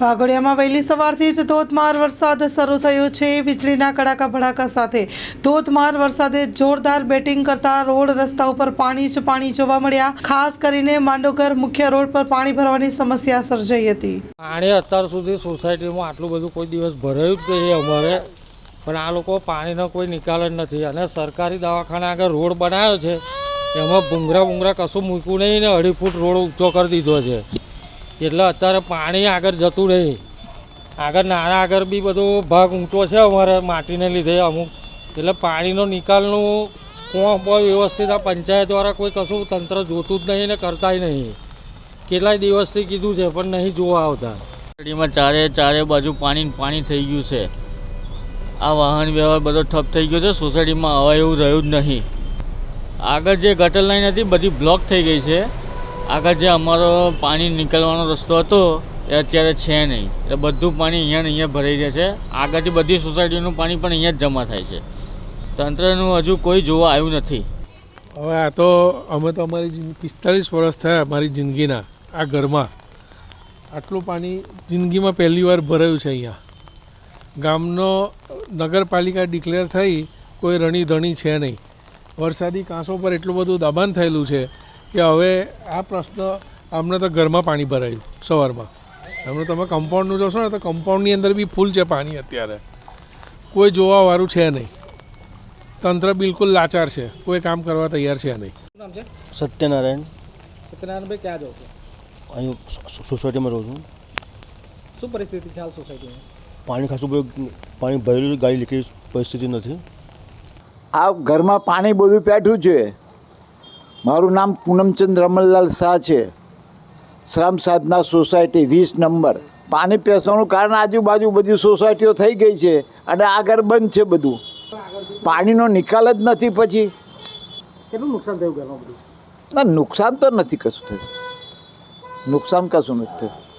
વાઘોડિયામાં વહેલી સવારથી જ ધોધમાર વરસાદ શરૂ થયો છે. વીજળીના કડાકા ભડાકા સાથે ધોધમાર વરસાદે જોરદાર બેટિંગ કરતા રોડ રસ્તા ઉપર પાણી જ પાણી જોવા મળ્યા. ખાસ કરીને માંડોગર મુખ્ય રોડ પર પાણી ભરવાની સમસ્યા સર્જાઈ હતી. પાણી અત્યાર સુધી સોસાયટીમાં આટલું બધું કોઈ દિવસ ભરાયું જ નહીં અમારે. પણ આ લોકો પાણીનો કોઈ નિકાલ જ નથી. અને સરકારી દવાખાના આગળ રોડ બનાવ્યો છે, એમાં ભૂંગરા ભૂંગરા કશું મૂક્યું નહીં ને અઢી ફૂટ રોડ ઊંચો કરી દીધો છે. એટલે અત્યારે પાણી આગળ જતું નહીં આગળ નાના આગળ બી બધો ભાગ ઊંચો છે અમારે માટીને લીધે અમુક. એટલે પાણીનો નિકાલનું કોણ વ્યવસ્થિત આ પંચાયત દ્વારા કોઈ કશું તંત્ર જોતું જ નહીં ને કરતાય નહીં. કેટલાય દિવસથી કીધું છે પણ નહીં જોવા આવતા. સોસાયટીમાં ચારે ચારે બાજુ પાણી પાણી થઈ ગયું છે. આ વાહન વ્યવહાર બધો ઠપ થઈ ગયો છે, સોસાયટીમાં હવા એવું રહ્યું જ નહીં. આગળ જે ગટર લાઈન હતી બધી બ્લોક થઈ ગઈ છે. આગળ જે અમારો પાણી નીકળવાનો રસ્તો હતો, એ અત્યારે છે નહીં. એટલે બધું પાણી અહીંયા ને અહીંયા ભરાઈ જાય છે. આગળથી બધી સોસાયટીનું પાણી પણ અહીંયા જ જમા થાય છે. તંત્રનું હજુ કોઈ જોવા આવ્યું નથી. હવે આ તો અમે તો અમારી પિસ્તાલીસ વર્ષ થયા અમારી જિંદગીના, આ ઘરમાં. આટલું પાણી જિંદગીમાં પહેલી વાર ભરાયું છે અહીંયા. ગામનો નગરપાલિકા ડિક્લેર થઈ કોઈ રણી ધણી છે નહીં. વરસાદી કાંસો પર એટલું બધું દબાણ થયેલું છે કે હવે આ પ્રશ્ન અમને તો ઘરમાં પાણી ભરાયું સવારમાં. અમને તમે કમ્પાઉન્ડનું જોશો ને તો કમ્પાઉન્ડની અંદર બી ફૂલ છે પાણી અત્યારે. કોઈ જોવાવાળું છે નહીં. તંત્ર બિલકુલ લાચાર છે. કોઈ કામ કરવા તૈયાર છે નહીં. નામ સત્યનારાયણ. સત્યનારાયણભાઈ ક્યાં જાઓ છો? અહીં સોસાયટીમાં રહું છું. શું પરિસ્થિતિ છે હાલ સોસાયટીમાં પાણી ખાસું બધું પાણી ભરેલું ગાડી લીકેજ પરિસ્થિતિ નથી. આ ઘરમાં પાણી બધું પેઠું છે. મારું નામ પૂનમચંદ રમણલાલ શાહ છે. શ્રમ સાધના સોસાયટી વીસ નંબર. પાણી પેસવાનું કારણ આજુબાજુ બધી સોસાયટીઓ થઈ ગઈ છે અને આગળ બંધ છે બધું. પાણીનો નિકાલ જ નથી પછી. કેટલું નુકસાન થયું ઘરમાં બધું? ના નુકસાન તો નથી કશું થયું. નુકસાન કશું નથી થયું.